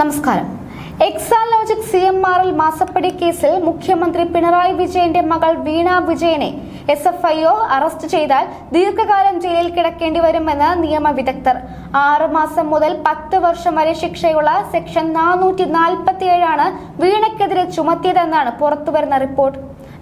നമസ്കാരം. Exalogic C M R L മാസപ്പടി കേസിൽ മുഖ്യമന്ത്രി പിണറായി വിജയന്റെ മകൾ വീണ വിജയനെ S F I O arrest ചെയ്താൽ ദീർഘകാലം ജയിലിൽ കിടക്കേണ്ടി വരുമെന്ന് നിയമ വിദഗ്ധർ. ആറു മാസം മുതൽ പത്ത് വർഷം വരെ ശിക്ഷയുള്ള സെക്ഷൻ നാനൂറ്റി നാൽപ്പത്തിയേഴാണ് വീണയ്ക്കെതിരെ ചുമത്തിയതെന്നാണ് പുറത്തുവരുന്ന റിപ്പോർട്ട്.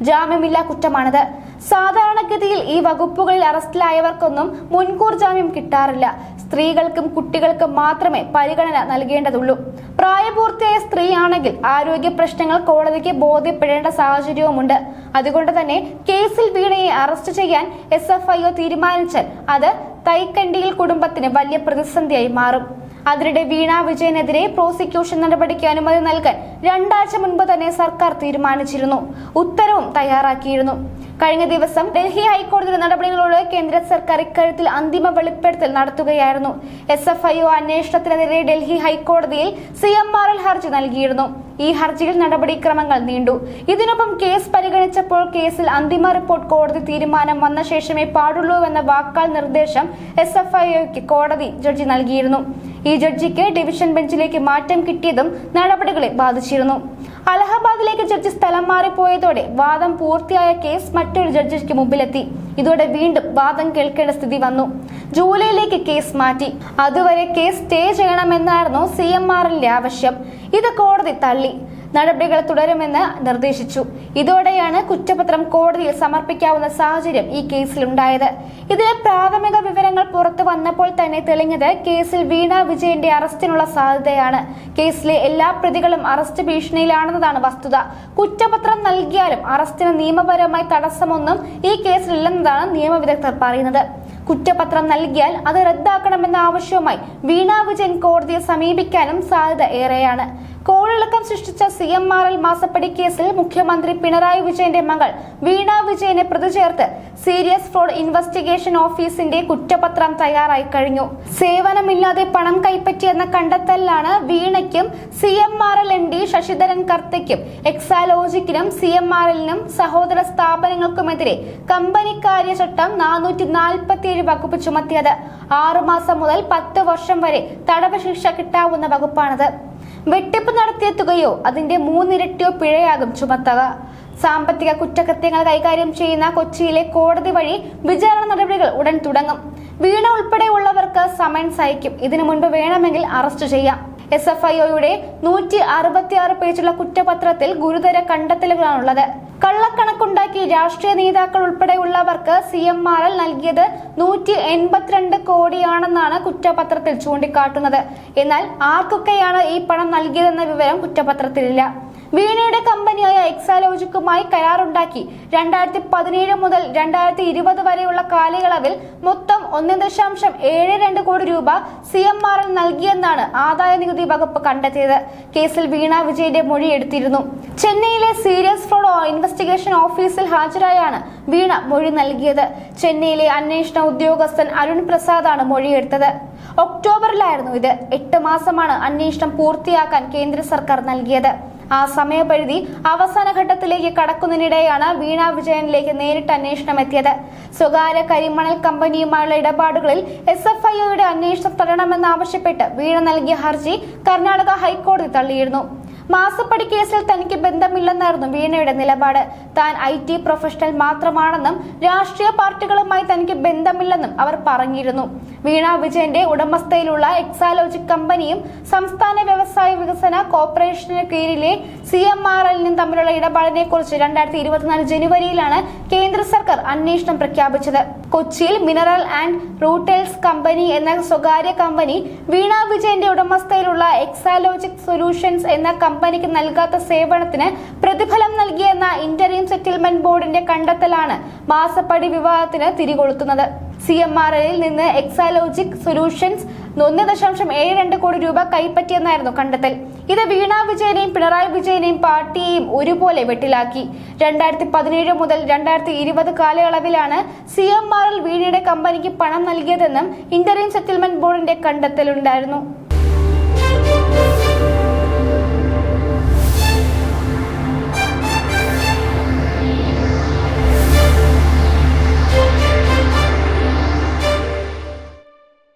ജാമ്യമില്ലാ കുറ്റമാണിത്. സാധാരണഗതിയിൽ ഈ വകുപ്പുകളിൽ അറസ്റ്റിലായവർക്കൊന്നും മുൻകൂർ ജാമ്യം കിട്ടാറില്ല. സ്ത്രീകൾക്കും കുട്ടികൾക്കും മാത്രമേ പരിഗണന നൽകേണ്ടതുള്ളൂ. പ്രായപൂർത്തിയായ സ്ത്രീയാണെങ്കിൽ ആരോഗ്യ പ്രശ്നങ്ങൾ കോടതിക്ക് ബോധ്യപ്പെടേണ്ട സാഹചര്യവുമുണ്ട്. അതുകൊണ്ട് തന്നെ കേസിൽ വീണയെ അറസ്റ്റ് ചെയ്യാൻ എസ് എഫ് ഐ ഒ തീരുമാനിച്ചാൽ അത് തൈക്കണ്ടിയിൽ കുടുംബത്തിന് വലിയ പ്രതിസന്ധിയായി മാറും. അതിനിടെ വീണ വിജയനെതിരെ പ്രോസിക്യൂഷൻ നടപടിക്ക് അനുമതി നൽകാൻ രണ്ടാഴ്ച മുൻപ് തന്നെ സർക്കാർ തീരുമാനിച്ചിരുന്നു. ഉത്തരവും തയ്യാറാക്കിയിരുന്നു. കഴിഞ്ഞ ദിവസം ഡൽഹി ഹൈക്കോടതിയുടെ നടപടികളോട് കേന്ദ്ര സർക്കാർ ഇക്കാര്യത്തിൽ അന്തിമ വെളിപ്പെടുത്തൽ നടത്തുകയായിരുന്നു. എസ് എഫ് ഐ ഒ അന്വേഷണത്തിനെതിരെ ഡൽഹി ഹൈക്കോടതിയിൽ സി എം ആർ എൽ ഹർജി നൽകിയിരുന്നു. ഈ ഹർജിയിൽ നടപടിക്രമങ്ങൾ നീണ്ടു. ഇതിനൊപ്പം കേസ് പരിഗണിച്ചപ്പോൾ കേസിൽ അന്തിമ റിപ്പോർട്ട് കോടതി തീരുമാനം വന്ന ശേഷമേ പാടുള്ളൂ എന്ന വാക്കാൽ നിർദ്ദേശം എസ് എഫ് ഐ ഒക്ക് കോടതി ജഡ്ജി നൽകിയിരുന്നു. ഈ ജഡ്ജിക്ക് ഡിവിഷൻ ബെഞ്ചിലേക്ക് മാറ്റം കിട്ടിയതും നടപടികളെ ബാധിച്ചിരുന്നു. അലഹബാദിലേക്ക് ജഡ്ജി സ്ഥലം മാറിപ്പോയതോടെ വാദം പൂർത്തിയായ കേസ് മറ്റൊരു ജഡ്ജിക്ക് മുമ്പിലെത്തി. ഇതോടെ വീണ്ടും വാദം കേൾക്കേണ്ട സ്ഥിതി വന്നു. ജൂലൈയിലേക്ക് കേസ് മാറ്റി. അതുവരെ കേസ് സ്റ്റേ ചെയ്യണമെന്നായിരുന്നു സി എം ആറിന്റെ ആവശ്യം. ഇത് കോടതി തള്ളി. നടപടികൾ തുടരുമെന്ന് നിർദ്ദേശിച്ചു. ഇതോടെയാണ് കുറ്റപത്രം കോടതിയിൽ സമർപ്പിക്കാവുന്ന സാഹചര്യം ഈ കേസിലുണ്ടായത്. ഇതിലെ പ്രാഥമിക വിവരങ്ങൾ പുറത്തു വന്നപ്പോൾ തന്നെ തെളിഞ്ഞത് കേസിൽ വീണ വിജയന്റെ അറസ്റ്റിനുള്ള സാധ്യതയാണ്. കേസിലെ എല്ലാ പ്രതികളും അറസ്റ്റ് ഭീഷണിയിലാണെന്നതാണ് വസ്തുത. കുറ്റപത്രം നൽകിയാലും അറസ്റ്റിന് നിയമപരമായി തടസ്സമൊന്നും ഈ കേസിലില്ലെന്നതാണ് നിയമവിദഗ്ധർ പറയുന്നത്. കുറ്റപത്രം നൽകിയാൽ അത് റദ്ദാക്കണമെന്ന ആവശ്യവുമായി വീണാ വിജയൻ കോടതിയെ സമീപിക്കാനും സാധ്യത ഏറെയാണ്. കോളിളക്കം സൃഷ്ടിച്ച സി എം ആർ എൽ മാസപ്പടി കേസിൽ മുഖ്യമന്ത്രി പിണറായി വിജയന്റെ മകൾ വീണ വിജയനെ പ്രതി ചേർത്ത് സീരിയസ് ഫ്രോഡ് ഇൻവെസ്റ്റിഗേഷൻ ഓഫീസിന്റെ കുറ്റപത്രം തയ്യാറായി കഴിഞ്ഞു. സേവനമില്ലാതെ പണം കൈപ്പറ്റിയെന്ന കണ്ടെത്തലിലാണ് വീണയ്ക്കും C M R L M D Sasidharan കർത്തയ്ക്കും എക്സാലോജിക്കിനും സി എം ആർ എല്ലിനും സഹോദര സ്ഥാപനങ്ങൾക്കുമെതിരെ കമ്പനി കാര്യചട്ടം നാനൂറ്റി നാൽപ്പത്തിയേഴ് വകുപ്പ് ചുമത്തിയത്. ആറുമാസം മുതൽ പത്ത് വർഷം വരെ തടവ് ശിക്ഷ കിട്ടാവുന്ന വകുപ്പാണിത്. വെട്ടിപ്പ് നടത്തിയ തുകയോ അതിന്റെ മൂന്നിരട്ടിയോ പിഴയാകും ചുമത്തുക. സാമ്പത്തിക കുറ്റകൃത്യങ്ങൾ കൈകാര്യം ചെയ്യുന്ന കൊച്ചിയിലെ കോടതി വഴി വിചാരണ നടപടികൾ ഉടൻ തുടങ്ങും. വീണ ഉൾപ്പെടെയുള്ളവർക്ക് സമൻസ് അയക്കും ഇതിനു മുൻപ് വേണമെങ്കിൽ അറസ്റ്റ് ചെയ്യാം. എസ് എഫ് ഐ ഒയുടെ നൂറ്റി അറുപത്തിയാറ് പേജുള്ള കുറ്റപത്രത്തിൽ ഗുരുതര കണ്ടെത്തലുകളാണുള്ളത്. കള്ളക്കണക്കുണ്ടാക്കി രാഷ്ട്രീയ നേതാക്കൾ ഉൾപ്പെടെയുള്ളവർക്ക് സി എം ആർ എൽ നൽകിയത് നൂറ്റി എൺപത്തിരണ്ട് കോടിയാണെന്നാണ് കുറ്റപത്രത്തിൽ ചൂണ്ടിക്കാട്ടുന്നത്. എന്നാൽ ആർക്കൊക്കെയാണ് ഈ പണം നൽകിയതെന്ന വിവരം കുറ്റപത്രത്തിലില്ല. വീണയുടെ കമ്പനിയായ എക്സാലോജിക്കുമായി കരാറുണ്ടാക്കി. രണ്ടായിരത്തി പതിനേഴ് മുതൽ രണ്ടായിരത്തി ഇരുപത് വരെയുള്ള കാലയളവിൽ മൊത്തം ഒന്ന് ദശാംശം ഏഴ് രണ്ട് കോടി രൂപ സി എം ആർ എൽ നൽകിയെന്നാണ് ആദായ നികുതി വകുപ്പ് കണ്ടെത്തിയത്. കേസിൽ വീണ വിജയന്റെ മൊഴി എടുത്തിരുന്നു. ചെന്നൈയിലെ സീരിയസ് ഫ്രോഡ് ഇൻവെസ്റ്റിഗേഷൻ ഓഫീസിൽ ഹാജരായാണ് വീണ മൊഴി നൽകിയത്. ചെന്നൈയിലെ അന്വേഷണ ഉദ്യോഗസ്ഥൻ അരുൺ പ്രസാദാണ് മൊഴിയെടുത്തത്. ഒക്ടോബറിലായിരുന്നു ഇത്. എട്ട് മാസമാണ് അന്വേഷണം പൂർത്തിയാക്കാൻ കേന്ദ്ര സർക്കാർ നൽകിയത്. ആ സമയപരിധി അവസാന ഘട്ടത്തിലേക്ക് കടക്കുന്നതിനിടെയാണ് വീണ വിജയനിലേക്ക് നേരിട്ട് അന്വേഷണം എത്തിയത്. സ്വകാര്യ കരിമണൽ കമ്പനിയുമായുള്ള ഇടപാടുകളിൽ എസ് എഫ് ഐ ഒയുടെ അന്വേഷണം തടയണമെന്നാവശ്യപ്പെട്ട് വീണ നൽകിയ ഹർജി കർണാടക ഹൈക്കോടതി തള്ളിയിരുന്നു. മാസപ്പടി കേസിൽ തനിക്ക് ബന്ധമില്ലെന്നായിരുന്നു വീണയുടെ നിലപാട്. താൻ ഐ ടി പ്രൊഫഷണൽ മാത്രമാണെന്നും രാഷ്ട്രീയ പാർട്ടികളുമായി തനിക്ക് ബന്ധമില്ലെന്നും അവർ പറഞ്ഞിരുന്നു. വീണ വിജയന്റെ ഉടമസ്ഥയിലുള്ള എക്സാലോജിക് കമ്പനിയും സംസ്ഥാന വ്യവസായ വികസന കോർപ്പറേഷന് കീഴിലെ സി എം ആർ എല്ലിനും തമ്മിലുള്ള ഇടപാടിനെ കുറിച്ച് രണ്ടായിരത്തി ഇരുപത്തിനാല് ജനുവരിയിലാണ് കേന്ദ്ര സർക്കാർ അന്വേഷണം പ്രഖ്യാപിച്ചത്. കൊച്ചിയിൽ മിനറൽ ആൻഡ് റൂട്ടേൽസ് കമ്പനി എന്ന സ്വകാര്യ കമ്പനി വീണ വിജയന്റെ ഉടമസ്ഥയിലുള്ള എക്സാലോജിക് സൊല്യൂഷൻസ് എന്ന കമ്പനിക്ക് നൽകാത്ത സേവനത്തിന് പ്രതിഫലം നൽകിയെന്ന ഇന്റർവ്യൂ സെറ്റിൽമെന്റ് ബോർഡിന്റെ കണ്ടെത്തലാണ് മാസപ്പടി വിവാദത്തിന് തിരികൊളുത്തുന്നത്. സി എം ആർ എല്ലിൽ നിന്ന് എക്സാലോജിക് സൊല്യൂഷൻസ് ഒന്ന് ദശാംശം ഏഴ് രണ്ട് കോടി രൂപ കൈപ്പറ്റിയെന്നായിരുന്നു കണ്ടെത്തൽ. ഇത് വീണ വിജയനെയും പിണറായി വിജയനെയും പാർട്ടിയെയും ഒരുപോലെ വെട്ടിലാക്കി. രണ്ടായിരത്തി പതിനേഴ് മുതൽ രണ്ടായിരത്തി ഇരുപത് കാലയളവിലാണ് സി എം ആർ എൽ വീണയുടെ കമ്പനിക്ക് പണം നൽകിയതെന്നും ഇന്റർവ്യൂ സെറ്റിൽമെന്റ് ബോർഡിന്റെ കണ്ടെത്തലുണ്ടായിരുന്നു.